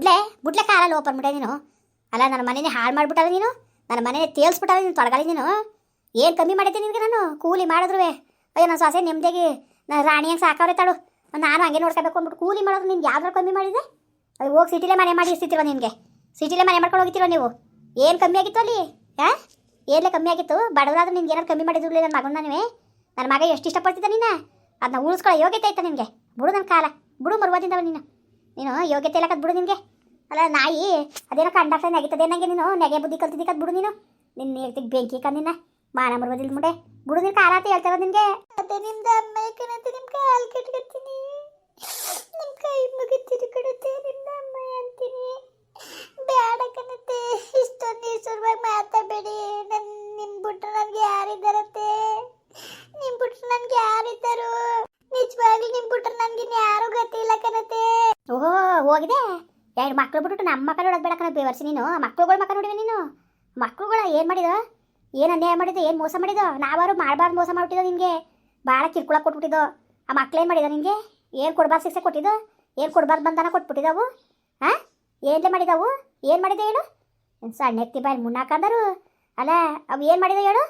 ಬುಡ್ಲೆ ಬುಡ್ಲೆ ಕಾಲಲ್ಲಿ ಓಪನ್ ಬಿಟ್ಟೆ ನೀನು. ಅಲ್ಲ, ನನ್ನ ಮನೇನೆ ಹಾಳು ಮಾಡಿಬಿಟ್ಟಲ್ಲ ನೀನು? ನನ್ನ ಮನೆ ತೇಲ್ಸ್ಬಿಟ್ಟಲ್ಲ ನೀನು ತೊಡಗಲಿ ನೀನು? ಏನು ಕಮ್ಮಿ ಮಾಡಿದ್ದೆ ನಿನಗೆ ನಾನು? ಕೂಲಿ ಮಾಡಿದ್ರು ಅಯ್ಯೋ, ನನ್ನ ಸೊಸೆ ನೆಮ್ಮದಿಯಾಗಿ ನಾನು ರಾಣಿಯಂಗೆ ಸಾಕವ್ರೆ ತಾಳು. ನಾನು ಹಂಗೆ ನೋಡ್ಕೋಬೇಕು ಅಂದ್ಬಿಟ್ಟು ಕೂಲಿ ಮಾಡೋದು ನಿನ್ಗೆ ಯಾವ್ದಾರು ಕಮ್ಮಿ ಮಾಡಿದೆ? ಅದು ಹೋಗಿ ಸಿಟಿಲೇ ಮನೆ ಮಾಡಿ ಇರ್ತಿರೋ ನಿನಗೆ? ಸಿಟಿಲೇ ಮನೆ ಮಾಡ್ಕೊಂಡು ಹೋಗಿತ್ತಿರೋ ನೀವು? ಏನು ಕಮ್ಮಿ ಆಗಿತ್ತು ಅಲ್ಲಿ? ಹಾಂ ಏನೇ ಕಮ್ಮಿ ಆಗಿತ್ತು? ಬಡವರಾದ್ರೆ ನಿನ್ಗೆ ಏನಾರು ಕಮ್ಮಿ ಮಾಡಿದ್ರು ನನ್ನ ಮಗನ ನನ್ನ ಮಗ ಎಷ್ಟು ಇಷ್ಟಪಡ್ತಿದ್ದ ನೀನು? ಅದನ್ನ ಉಳಿಸ್ಕೊಳ್ಳೋ ಯೋಗ್ಯತೆ ಆಯ್ತಾ ನಿನಗೆ. ಬಿಡು ನನ್ನ ಕಾಲ. ಬಿಡು ಮರುವಾದಿಂದ ನೀನು. ನೀನು ಯೋಗ್ಯತೆ ಇಲ್ಲ ಬಿಡು ನಿನಗೆ. ಅಲ್ಲ, ನಾಯಿ, ಅದೇನೋ ಕಂಡಾಕ್ಟರ್ ನೆಗಿತದೆ ನನಗೆ ನೀನು. ನೆಗೆ ಬುದ್ಧಿ ಕಲ್ತಿದ್ದಕ್ಕೆ ಬಿಡು ನೀನು. ನಿನ್ನ ಹೇಳ್ತಿಗೆ ಬೆಂಕಿ ನಿನ್ನ. ಮಾನ ಮರುವುದಿಲ್ಲ ಮುಂಡೆ. ಬಿಡು ನಿನ್ನ ಕಾಲ ಹೇಳ್ತಾರ ನಿನಗೆ. ಅದೇ ನಿಮ್ದು ಅಮ್ಮ ಕಣತೆ ನಿಮ್ ಕಾಲ್ ನಿಮ್ಮ ನಿಮ್ ಕೈ ಮುಗಿತೀನಿ ಕಣತೆ ನಿಮ್ಮ ಅಮ್ಮ ಅಂತೀನಿ. ಬ್ಯಾಡ ಕಣತೆ ಇಷ್ಟೊಂದು ನಿಸರ್ವಾಗಿ ಮಾತಾಡಬೇಡಿ. ನನ್ನ ನಿಮ್ಮ ಬಿಟ್ರೆ ನನಗೆ ಯಾರಿದ್ದಾರತ್ತೆ ನಿಮ್ ಬಿಟ್ರೆ ನನಗೆ ಯಾರಿದ್ದಾರು? ನಿಜವಾಗ್ಲೂ ನಿಮ್ಮ ಬಿಟ್ರೆ ನನಗೆ ಯಾರು ಗೊತ್ತಿಲ್ಲ ಇಲ್ಲ ಕಣತೆ ಓಹೋ, ಹೋಗಿದೆ. ಎರಡು ಮಕ್ಳು ಬಿಟ್ಟು ನಮ್ಮ ಮಕ್ಕಳು ನೋಡೋದು ಬೇಡ ಕಣ ಬೇವರ್ಸಿ ನೀನು. ಮಕ್ಳುಗಳು ಮಕ್ಕ ನೋಡಿವೆ ನೀನು. ಮಕ್ಳುಗಳ ಏನು ಮಾಡಿದ? ಏನು ಅನ್ಯಾಯ ಮಾಡಿದ್ದು? ಏನು ಮೋಸ ಮಾಡಿದೋ ನಾವಾರು ಮಾಡಬಾರ್ದು ಮೋಸ ಮಾಡ್ಬಿಟ್ಟಿದ್ದೋ ನಿನಗೆ ಭಾಳ ಕಿರ್ಕುಳ ಕೊಟ್ಬಿಟ್ಟಿದ್ದೋ? ಆ ಮಕ್ಳು ಏನು ಮಾಡಿದ ನಿನಗೆ ಏನು ಕೊಡಬಾರ್ದು ಶಿಕ್ಷೆ ಕೊಟ್ಟಿದ್ದು? ಏನು ಕೊಡಬಾರ್ದು ಬಂದಾನ ಕೊಟ್ಬಿಟ್ಟಿದ್ದಾವು? ಹಾಂ ಏನೇ ಮಾಡಿದವು? ಏನು ಮಾಡಿದೆ ಹೇಳು? ಸಣ್ಣ ಎತ್ತಿ ಬಾಯಿ ಮುನ್ನಾಕಂದರು ಅಲ್ಲ, ಅವು ಏನು ಮಾಡಿದೆ ಹೇಳು?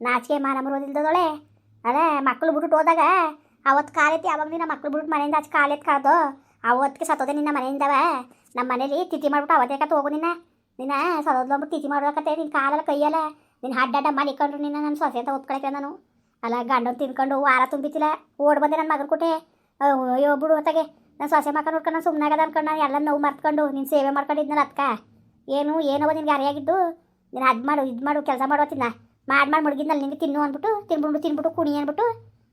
ನಾಚಿಕೆ ಮಾನ ಮರೋದಿಲ್ದದೊಳೆ ಅಲ್ಲ ಮಕ್ಕಳು ಬಿಟ್ಬಿಟ್ಟು ಹೋದಾಗ ಅವತ್ತು ಕಾಲೆತ್ತಿ, ಅವಾಗ ನೀನು ಮಕ್ಕಳು ಬಿಟ್ಬಿಟ್ಟು ಮನೆಯಿಂದ ಆಚೆ ಕಾಲೆತ್ತು ಕಳ್ದು? ಅವತ್ತಿಗೆ ಸತ್ತೋದೆ ನಿನ್ನ ಮನೆಯಿಂದವ. ನಮ್ಮ ಮನೇಲಿ ತಿಥಿ ಮಾಡ್ಬಿಟ್ಟು ಅವತ್ತೇ ಕತ್ತು ಹೋಗು ನಿನ್ನ. ನಿನ್ನ ಸದೋದ್ಲೊಂಬಿಟ್ಟು ತಿಥಿ ಮಾಡ್ಬೇಕತ್ತೆ ನಿನ್ನ ಕಾಲಲ್ಲ ಕೈಯಲ್ಲ. ನಿನ್ನ ಹಡ್ಡಡ್ಡ ಮಲಿಕೊಂಡು ನಿನ್ನ, ನನ್ನ ಸೊಸೆ ಅಂತ ನಾನು. ಅಲ್ಲ ಗಂಡು ತಿನ್ಕೊಂಡು ವಾರ ತುಂಬಿತಿಲ್ಲ ಓಡ್ ಬಂದೆ ನನ್ನ ಮಗನ ಕೊಟ್ಟೆ ಅಯ್ಯೋ, ಬಿಡು ಹೊತ್ತಾಗೆ ನಾನು ಸೊಸೆ ಮಕ್ಕ ನೋಡ್ಕೊಂಡು ನಾನು ಸುಮ್ಮನಾಗದ ಅನ್ಕೊಂಡು ನಾನು ಎಲ್ಲ ನೋವು ಮರ್ತ್ಕೊಂಡು, ನಿನ್ನ ಸೇವೆ ಮಾಡ್ಕೊಂಡಿದ್ನಲ್ಲ ಅತ್ಕ. ಏನು ಏನವ ನಿನ್ಗೆ ಅರಿಯಾಗಿದ್ದು. ನೀನು ಅದು ಮಾಡು, ಇದು ಮಾಡು, ಕೆಲಸ ಮಾಡೋ ತಿನ್ನ ಮಾಡಿ ಮಾಡಿ ಮುಳುಗಿದ್ನಲ್ಲ ನಿನಗೆ ತಿನ್ನು ಅಂದ್ಬಿಟ್ಟು ತಿನ್ಬಿಟ್ಟು ತಿನ್ಬಿಟ್ಟು ಕುಣಿ ಅಂದ್ಬಿಟ್ಟು.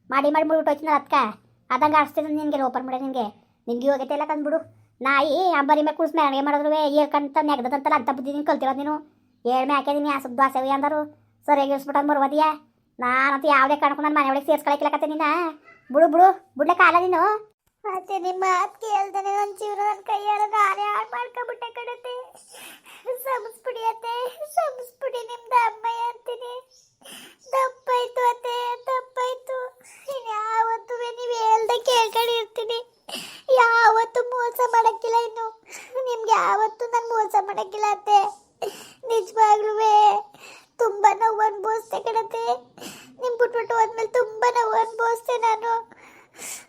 ಮಾಡಿ ಮಾಡಿ ಮುಳ್ಬಿಟ್ಟು ಹೋಯ್ತಿನಲ್ಲ ಅದಕ್ಕ ಅದಂಗೆ ಆಡಿಸ್ತಿದ್ದ ನಿನಗೆ ಓಪನ್ ಮಾಡಿ ನಿನಗೆ. ನಿನ್ಗೆ ಯೋಗ್ಯತೆ ಎಲ್ಲ ತಂದ್ಬಿಡು. ನಾಯಿ ಅಂಬರಿ ಮೇಲೆ ಕುಡಿಸ್ ಮೆರವಣಿಗೆ ಮಾಡಿದ್ರು ಏರ್ಕಂತ ನೆಗ್ದದಂತಲ್ಲ ಅಂತ ಬುದ್ಧಿ ನೀನು ಕಲ್ತಿರೋದು ನೀನು. ಏಳ್ಮೆ ಹಾಕಿದೀನಿ ಆ ಸುದ್ದು ಆಸೆ ಅಂದರು. ಸರಿಯಾಗಿ ಇಳಿಸ್ಬಿಟ್ಟು ಬರ್ಬೋದಿಯಾ ನಾನಂತೂ ಯಾವುದೇ ಕಾರಣಕ್ಕೂ ನಾನು ಮನೆ ಒಳಗೆ ಸೇರ್ಸ್ಕೊಳಕಿಲ್ಲಕತ್ತೆ ನೀನು. ಬಿಡು ಬಿಡು, ಬಿಡ್ಲೆ ಕಾಲ ನೀನು. ಮತ್ತೆ ನಿಮ್ಮ ಮಾತು ಕೇಳ್ತಾನೆ ನನ್ನ ಜೀವನ ನನ್ನ ಕೈಯಾರ ನಾನೇ ಹಾಳು ಮಾಡ್ಕೊಂಬಿಟ್ಟೆ ಕಣತೆ. ಸಮಸ್ಬಿಡಿಯತ್ತೆ ಸಮಸ್ಬಿಡಿ ನಿಮ್ದು ಅಮ್ಮಯ್ಯ ಅಂತೀನಿ. ತಪ್ಪಾಯ್ತು ಅತ್ತೆ ತಪ್ಪಾಯ್ತು ಇನ್ಯಾವತ್ತೂ ನೀವು ಹೇಳ್ದೆ ಕೇಳ್ಕೊಂಡಿರ್ತೀನಿ ಯಾವತ್ತೂ ಮೋಸ ಮಾಡಕ್ಕಿಲ್ಲ ಇನ್ನು ನಿಮ್ಗೆ ಯಾವತ್ತೂ ನಾನು ಮೋಸ ಮಾಡಕ್ಕಿಲ್ಲ ಅತ್ತೆ ನಿಜವಾಗ್ಲೂ ತುಂಬ ನೋವು ಅನ್ಭವಿಸ್ತೆ ಕಣತೆ ಬಿಟ್ಬಿಟ್ಟು ಹೋದ್ಮೇಲೆ ತುಂಬ ನೋವು ಅನ್ಭವಿಸ್ತೆ ನಾನು.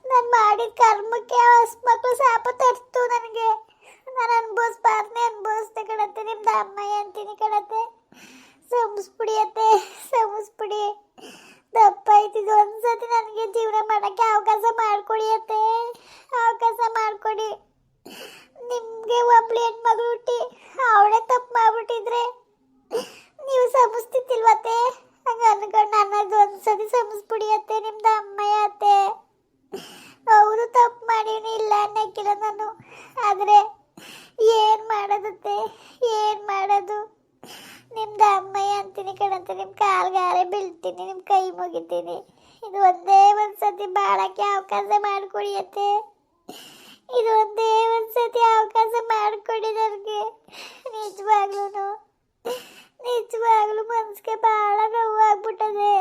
ನಾನು ಮಾಡಿದ ಕರ್ಮಕ್ಕೆ ಮಕ್ಕಳು ಶಾಪ ತರ್ತು ನನಗೆ. ನಾನು ಅನುಭವಿಸ್ಬಾರ್ದೆ, ಅನ್ಭವಿಸ್ದೆ ಕಣತ್ತೆ. ನಿಮ್ದು ಅಮ್ಮಯ್ಯ ಅಂತೀನಿ ಕಣತ್ತೆ. ಸಂಸ್ಬಿಡಿ ಅತ್ತೆ, ಸಂಸ್ಬಿಡಿ ತಪ್ಪಾಯ್ತಿದ್ದು ಒಂದ್ಸತಿ ನನಗೆ ಜೀವನ ಮಾಡೋಕ್ಕೆ ಅವಕಾಶ ಮಾಡ್ಕೊಡಿ ಅತ್ತೆ ಅವಕಾಶ ಮಾಡ್ಕೊಡಿ ನಿಮಗೆ ಒಬ್ಳು ಹೆಣ್ಮಗಳು ಹುಟ್ಟಿ ಅವಳೇ ತಪ್ಪು ಮಾಡ್ಬಿಟ್ಟಿದ್ರೆ ನೀವು ಸಮಸ್ತಿತ್ತಿಲ್ವತ್ತೆ ಹಂಗೆ ಅನ್ಕೊಂಡು ನನ್ನದು ಒಂದ್ಸತಿ ಸಮಸ್ಬಿಡಿ ಅತ್ತೆ ನಿಮ್ದು ಅಮ್ಮಯ್ಯ ಅತ್ತೆ ಹೌದು ತಪ್ಪು ಮಾಡೀನಿ ಇಲ್ಲ ಅನ್ನಕ್ಕಿಲ್ಲ ನಾನು ಆದರೆ ಏನು ಮಾಡೋದತ್ತೆ ಏನು ಮಾಡೋದು ನಿಮ್ದು ಅಮ್ಮಯ್ಯ ಅಂತೀನಿ ಕಣಂತೆ ನಿಮ್ಮ ಕಾಲ್ಗಾರೆ ಬೀಳ್ತೀನಿ ನಿಮ್ಮ ಕೈ ಇದು ಒಂದೇ ಒಂದು ಸತಿ ಬಾಳಕ್ಕೆ ಅವಕಾಶ ಮಾಡಿಕೊಡಿ ಅತ್ತೆ ಇದು ಒಂದೇ ಒಂದು ಸತಿ ಅವಕಾಶ ಮಾಡಿಕೊಡಿ ನನಗೆ. ನಿಜವಾಗ್ಲೂ ನಿಜವಾಗ್ಲೂ ಮನಸ್ಸಿಗೆ ಬಹಳ ನೋವು ಆಗ್ಬಿಟ್ಟದೆ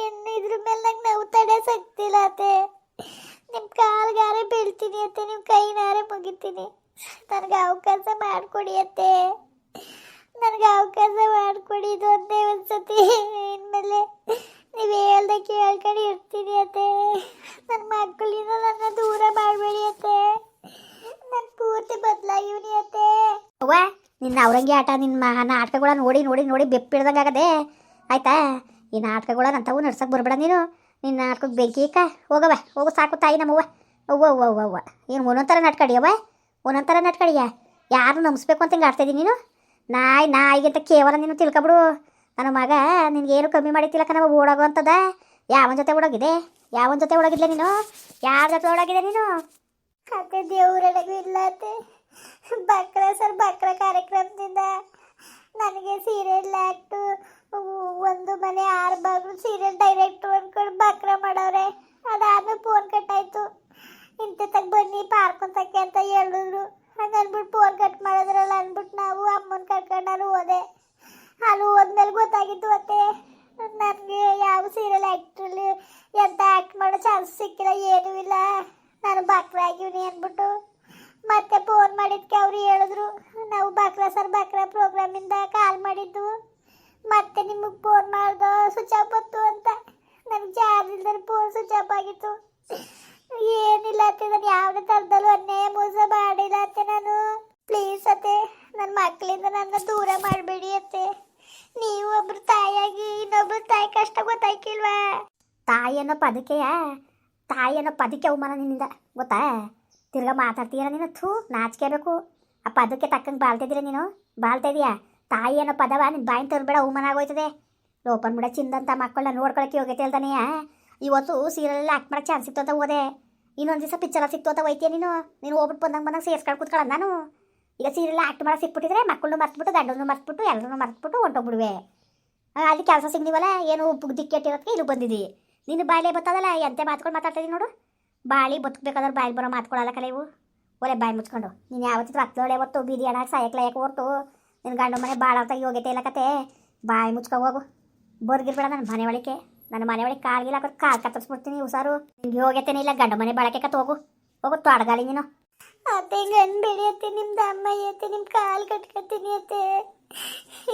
ಇನ್ನು ಇದ್ರ ಮೇಲೆ ನಂಗೆ ನೋವು ತಡೆ ಸಕ್ತಿಲ್ಲ ಅತ್ತೆ. ನಿಮ್ಮ ಕಾಲ್ಗಾರೆ ಬೀಳ್ತೀನಿ ಅತ್ತೆ ನಿಮ್ಮ ಕೈನಾರೆ ಮುಗಿತೀನಿ. ನನಗೆ ಅವಕಾಶ ಮಾಡಿಕೊಡಿ ಅತ್ತೆ ನನಗೆ ಅವಕಾಶ ಮಾಡಿಕೊಡಿ ಇದು ಒಂದೇ ಒಂದು ಸತಿ ಇನ್ಮೇಲೆ ನೀವು ಹೇಳ್ದೆ ಕೇಳ್ಕೊಂಡು ಇರ್ತೀನಿ ಅತ್ತೆ. ನನ್ನ ಮಕ್ಕಳಿಂದ ನನ್ನ ದೂರ ಮಾಡಬೇಡಿ ಅತ್ತೆ. ನನ್ನ ಪೂರ್ತಿ ಬದಲಾಗಿವ್ನಿ ಅತ್ತೆ. ಅವ್ವ, ನಿನ್ನ ಅವರಂಗಿ ಆಟ, ನಿನ್ನ ನಾಟಕಗಳ ನೋಡಿ ನೋಡಿ ನೋಡಿ ಬೆಪ್ಪಿಡ್ದಂಗೆ ಆಗದೆ. ಆಯ್ತಾ? ಈ ನಾಟಕಗಳ ಅಂತವು ನಡ್ಸಕ್ಕೆ ಬರಬೇಡ ನೀನು. ನಿನ್ನ ನಾಟಕಕ್ಕೆ ಬೆಂಕಿ ಕ ಹೋಗವ ಹೋಗು ಸಾಕು ತಾಯಿ ನಮ್ಮವ್ವ. ಅವ್ವ ಅವ್ವ ಅವ್ವ ಅವ್ವ. ಏನು ಒಂದೊಂಥರ ಒಂದೊಂದು ಥರ ನಾಟ್ಕಡಿಯ? ಯಾರು ನಂಬಿಸ್ಬೇಕು ಅಂತ ಹಿಂಗೆ ಆಡ್ತಾಯಿದ್ದೀನಿ ನೀನು? ನಾಯಿ, ನಾಯಿಗಿಂತ ಕೇವಲ ನೀನು ತಿಳ್ಕೊಬಿಡು. ನನ್ನ ಮಗ ನಿನಗೇನು ಕಮ್ಮಿ ಮಾಡಿತ್ತಿಲ್ಲ ಕಣವ ಓಡೋಗೋ ಅಂತದ ಯಾವನ ಜೊತೆ ಓಡೋಗಿದೆ ಯಾವನ ಜೊತೆ ಓಡೋಗಿದ್ಲೆ ನೀನು? ಯಾರ ಜೊತೆ ಓಡೋಗಿದೆ ನೀನು? ಅತ್ತೆ ದೇವ್ರೊಳಗೂ ಇಲ್ಲ ಬಕ್ರ ಸರ್, ಬಕ್ರ ಕಾರ್ಯಕ್ರಮದಿಂದ ನನಗೆ ಸೀರಿಯಲ್ ಆ್ಯಕ್ಟು ಒಂದು ಮನೆ ಆರು ಬಾಗ್ಲು ಸೀರಿಯಲ್ ಡೈರೆಕ್ಟ್ರು ಅಂದ್ಕೊಂಡು ಬಕ್ರ ಮಾಡವ್ರೆ ಅದಾದ್ಮೇಲೆ ಫೋನ್ ಕಟ್ಟಾಯ್ತು ಇಂಥತ್ತಾಗ ಬನ್ನಿ ಪಾರ್ಕೊಂತಕ್ಕೆ ಅಂತ ಹೇಳಿದ್ರು ಹಂಗೆ ಅಂದ್ಬಿಟ್ಟು ಫೋನ್ ಕಟ್ ಮಾಡಿದ್ರಲ್ಲ ಅಂದ್ಬಿಟ್ಟು ನಾವು ಅಮ್ಮನ ಕರ್ಕೊಂಡು ನಾನು ಹೋದೆ ಅಲ್ಲಿ ಹೋದ್ಮೇಲೆ ಗೊತ್ತಾಗಿದ್ದು ಅತ್ತೆ ನನಗೆ ಯಾವ ಸೀರಿಯಲ್ ಆ್ಯಕ್ಟ್ರಲ್ಲಿ ಎಂತ ಆ್ಯಕ್ಟ್ ಮಾಡೋ ಚಾನ್ಸ್ ಸಿಕ್ಕಿಲ್ಲ, ಏನೂ ಇಲ್ಲ. ನಾನು ಬಾಕ್ರ ಆಗಿವ್ನಿ ಅಂದ್ಬಿಟ್ಟು ಮತ್ತೆ ಫೋನ್ ಮಾಡಿದ್ಕೆ ಅವ್ರು ಹೇಳಿದ್ರು, ನಾವು ಬಾಕ್ರ ಸರ್ ಬಾಕ್ರ ಪ್ರೋಗ್ರಾಮಿಂದ ಕಾಲ್ ಮಾಡಿದ್ದು. ಮತ್ತೆ ನಿಮಗೆ ಫೋನ್ ಮಾಡ್ದೋ ಸ್ವಿಚ್ ಆಫ್ ಬಂತು ಅಂತ. ನನಗೆ ಚಾರ್ಜ್ ಇಲ್ದ್ರೆ ಫೋನ್ ಸ್ವಿಚ್ ಆಫ್ ಆಗಿತ್ತು. ಏನಿಲ್ಲ ಅತ್ತೆ, ನಾನು ಯಾವುದೇ ಥರದಲ್ಲೂ ಅನ್ಯಾಯ ಮೋಸ ಮಾಡಿಲ್ಲ ಅತ್ತೆ ನಾನು. ಪ್ಲೀಸ್ ಅತ್ತೆ ನನ್ನ ಮಕ್ಕಳಿಂದ ನನ್ನ ದೂರ ಮಾಡಬೇಡಿ ಅತ್ತೆ. ನೀವು ಒಬ್ರು ತಾಯಿಯಾಗಿ ಇನ್ನೊಬ್ರು ತಾಯಿ ಕಷ್ಟ ಗೊತ್ತಾಯ್ಕಿಲ್ವಾ? ತಾಯಿ ಅನ್ನೋ ಪದಕ್ಕೆಯ ತಾಯಿ ಅನ್ನೋ ಪದಕ್ಕೆ ಅವಮಾನ ನಿನ್ನಿಂದ, ಗೊತ್ತಾ? ತಿರ್ಗಾ ಮಾತಾಡ್ತೀಯ ನೀನು? ಥೂ, ನಾಚ್ಕೋಬೇಕು. ಆ ಪದಕ್ಕೆ ತಕ್ಕಂಗೆ ಬಾಳ್ತಿದ್ದೀರ ನೀನು? ಬಾಳ್ತಾ ತಾಯಿ ಅನ್ನೋ ಪದವ ನಿನ್ನ ಬಾಯಿನ ತರಬೇಡ ಅವಮಾನ ಆಗೋಯ್ತದೆ. ಲೋಪನ್ ಬಿಡ ಚಿಂದಂತ ಮಕ್ಕಳನ್ನ ನೋಡ್ಕೊಳಕ್ಕೆ ಯೋಗ್ಯತೆ ಹೇಳ್ತಾನೆಯ ಇವತ್ತು ಸೀರಿಯಲ್ ಆಕ್ಟ್ ಮಾಡಕ್ಕೆ ಚಾನ್ಸ್ ಸಿಕ್ತು ಅಂತ ಹೋದೆ. ಇನ್ನೊಂದು ದಿವಸ ಪಿಕ್ಚರ್ ಸಿಕ್ತು ಅಂತ ಹೋಯ್ತೀಯ ನೀನು? ನೀನು ಹೋಗ್ಬಿಟ್ಟು ಬಂದಂಗೆ ಬಂದಂಗೆ ಸೇರ್ಸ್ಕೊಂಡು ಕೂತ್ಕೊಳ್ಳ ನಾನು. ಈಗ ಸೀರಿಯಲ್ ಆ್ಯಕ್ಟ್ ಮಾಡಕ್ಕೆ ಸಿಕ್ಬಿಟ್ಟಿದ್ರೆ ಮಕ್ಕಳನ್ನು ಮರ್ತ್ಬಿಟ್ಟು, ಗಂಡನ್ನು ಮರ್ತ್ಬಿಟ್ಟು ಎಲ್ಲರೂ ಮರ್ತ್ಬಿಟ್ಟು ಹೊಂಟೋಗ್ಬಿಡುವೆ. ಅಲ್ಲಿ ಕೆಲಸ ಸಿಗ್ನಿವಲ್ಲ? ಏನು ಉಪ್ಪು ದಿಕ್ಕೆಟ್ಟಿರೋದಕ್ಕೆ ಇಲ್ಲಿ ಬಂದಿದ್ದಿ ನೀನು ಬಾಯಿಲೆ ಬರ್ತದಲ್ಲ ಎಂತೆ ಮಾತ್ಕೊಂಡು ಮಾತಾಡ್ತಿದ್ದೀನಿ ನೋಡು. ಬಾಳಿ ಬದುಕಬೇಕಾದ್ರೆ ಬಾಯಿ ಬರೋ ಮಾತ್ಕೊಳ್ಳಲ್ಲ ಕಲೆ ಇವು. ಒಲೆ ಬಾಯಿ ಮುಚ್ಕೊಂಡು. ನೀನು ಯಾವತ್ತಿದ್ರು ಹತ್ತೋಳೆ ಹೊತ್ತು ಬೀದಿ ಹಣ ಸಾಯಕ್ಕೆ ಯಾಕೆ ಹೊರ್ತು ನಿನ್ನ ಗಂಡ ಮನೆ ಭಾಳ ಅಂತ ಯೋಗ್ಯತೆ ಇಲ್ಲ ಕತೆ. ಬಾಯಿ ಮುಚ್ಕೊ ಹೋಗು. ಬರ್ಗಿರ್ಬೇಡ ನನ್ನ ಮನೆ ಒಳಗೆ ನನ್ನ ಮನೆ ಒಳಗೆ ಕಾಲ್ಗಿಲ್ಲ ಹಾಕೋದು ಕಾಲು ಕತ್ತರಿಸ್ಬಿಡ್ತೀನಿ ಹುಷಾರು. ನಿಂಗೆ ಯೋಗ್ಯತೆನೇ ಇಲ್ಲ ಗಂಡ ಮನೆ ಬಾಳಕ್ಕೆ ಕತ್ತು ಹೋಗು. ಹೋಗು ತೊಡಗಾಲಿ ನೀನು. ಅತ್ತೆ ಗಂಡು ಬೆಳೆಯತ್ತೆ ನಿಮ್ದು ಅಮ್ಮ ಐತೆ ನಿಮ್ಮ ಕಾಲು ಕಟ್ಕೊತೀನಿ ಅತ್ತೆ.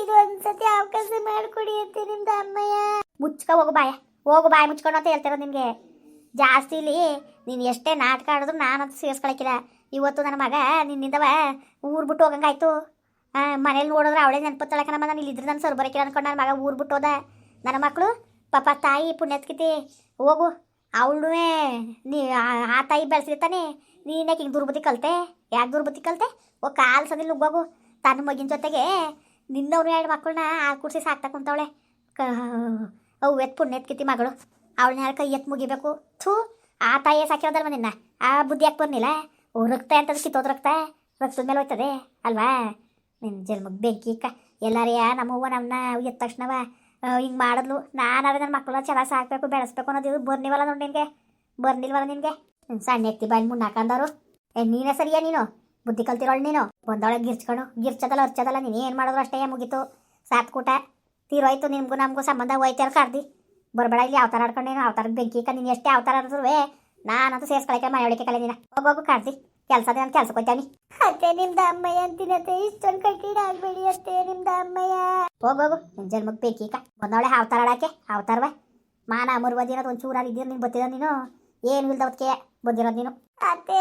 ಇದು ಒಂದ್ಸತಿ ಅವಕಾಶ ಮಾಡಿಕೊಡಿ ಅತ್ತೆ ನಿಮ್ದು ಅಮ್ಮಯ್ಯ ಮುಚ್ಕೊ ಹೋಗು ಬಾಯ. ಹೋಗು ಬಾಯಿ ಮುಚ್ಕೊಂಡು ಅಂತ ಹೇಳ್ತಿರೋದು ನಿನಗೆ ಜಾಸ್ತಿ ಇಲ್ಲಿ ನೀನು ಎಷ್ಟೇ ನಾಟಕ ಆಡಿದ್ರು ನಾನಂತೂ ಸೇರಿಸ್ಕೊಳಕಿಲ್ಲ. ಇವತ್ತು ನನ್ನ ಮಗ ನಿನ್ನಿಂದವ ಊರು ಬಿಟ್ಟು ಹೋಗಂಗಾಯ್ತು. ಮನೇಲಿ ನೋಡಿದ್ರೆ ಅವಳೇ ನೆನಪತ್ತಳ ಕಣಮ್ಮ, ನಾನು ಇಲ್ಲಿದ್ರೆ ನಾನು ಸರ್ ಬರೋಕಿಲ್ಲ ಅನ್ಕೊಂಡು ನನ್ನ ಮಗ ಊರು ಬಿಟ್ಟು ಹೋದ. ನನ್ನ ಮಕ್ಕಳು ಪಾಪ ತಾಯಿ ಪುಣ್ಯತ್ಕಿತಿ. ಹೋಗು. ಅವಳು ನೀ, ಆ- ತಾಯಿ ಬೆಳೆಸಿರ್ತಾನೆ. ನೀನೇ ಹಿಂಗೆ ದುರ್ಬುದ್ಧಿ ಕಲ್ತೆ. ಯಾಕೆ ದುರ್ಬುದ್ಧಿ ಕಲ್ತೆ? ಓ, ಕಾಲು ಸದಿ ನುಗ್ಗೋಗು. ತನ್ನ ಮಗಿನ ಜೊತೆಗೆ ನಿನ್ನವ್ರು ಎರಡು ಮಕ್ಕಳನ್ನ ಆ ಕುಡ್ಸಿ ಸಾಕ್ತಾ ಕುಂತವಳೆ. ಕ ಅವು ಎತ್ ಪುಣ್ಯ ಎತ್ಕಿತಿ ಮಗಳು. ಅವಳ ಯಾರು ಕೈ ಎತ್ ಮುಗಿಬೇಕು? ಥೂ, ಆ ತಾಯಿ ಸಾಕಿರೋದಲ್ವ ನಿನ್ನ ಆ ಬುದ್ಧಿ ಯಾಕೆ ಬರ್ನಿಲ್ಲ? ಓ, ರಕ್ತ ಅಂತದ್ದು ಕಿತ್ತೋದ್ ರಕ್ತ? ರಕ್ತದ ಮೇಲೆ ಹೋಯ್ತದೆ, ಅಲ್ವಾ? ನಿನ್ನ ಜನ್ಮಕ್ಕೆ ಬೆಂಕಿ ಕ ಎಲ್ಲಾರಿಯ ನಮ್ಮವ್ವ ನಮ್ಮನ್ನ ಎದ್ದ ತಕ್ಷಣವ ಹಿಂಗೆ ಮಾಡಿದ್ಲು. ನಾನು ನನ್ನ ಮಕ್ಕಳನ್ನ ಚೆನ್ನಾಗಿ ಸಾಕಬೇಕು, ಬೆಳೆಸ್ಬೇಕು ಅನ್ನೋದು ಬರ್ನಿವಲ್ಲ ನೋಡಿ ನಿನಗೆ? ಬರ್ನಿಲ್ವಲ್ಲ ನಿನಗೆ? ಸಣ್ಣ ಎತ್ತಿ ಬಾಯಿ ಮುನ್ನ ಹಾಕಂದಾರು ಏ, ನೀನೇ ಸರಿಯಾ ನೀನು? ಬುದ್ಧಿ ಕಲ್ತಿರೋಳು ನೀನು? ಒಂದೊಳಗೆ ಗಿರ್ಚ್ಕೊಂಡು ಗಿರ್ಚದಲ್ಲ ಹರ್ಚದಲ್ಲ ನೀನು ಏನು ಮಾಡಿದ್ರು ಅಷ್ಟೇ ಮುಗೀತು. ಸಾತ್ ಕೂಟ ತೀರೋಯ್ತು ನಿಮ್ಗೂ ನಮಗೂ ಸಂಬಂಧ ಹೋಯ್ತಾರ ಕರ್ದಿ ಬರಬೇಡ ಇಲ್ಲಿ ಅವತಾರ ಆಡ್ಕೊಂಡೇನು ಅವತಾರದ ಬೆಂಕಿ ಕ ನೀನು ಎಷ್ಟೇ ಅವತಾರ ಆಡಿದ್ರು ನಾನಂತೂ ಸೇರ್ಸ್ಕೊಳಕ್ಕೆ ಮನೆ ಒಳಗೆ ಕಲೆ ನೀನು ಹೋಗೋಗು ಕರ್ದಿ ಕೆಲಸದ ನಾನು ಕೆಲ್ಸಕ್ಕೆ ಹೋಗ್ತಾನೆ ಅತ್ತೆ ನಿಮ್ದು ಅಮ್ಮಯ್ಯ ಅಂತೀನತ್ತೆ ಇಷ್ಟೊಂದು ಕಠಿಣ ಆಗಬೇಡಿ ಅತ್ತೆ ನಿಮ್ದು ಅಮ್ಮಯ್ಯ ಹೋಗೋಗು ನಿನ್ನ ಜನ್ಮಕ್ಕೆ ಬೇಕಿ ಕ ಬಂದವಳೆ ಅವತಾರ ಆಡಕ್ಕೆ ಅವತಾರವ ಮಾನ ಅಮರ್ವಾದಿರೋದು ಒಂದು ಚೂರಲ್ಲಿ ಇದ್ದೀರ ನೀನು ಬತ್ತಿದ ನೀನು ಏನು ಇಲ್ದವತ್ಕೆ ಬಂದಿರೋದು ನೀನು ಅತ್ತೆ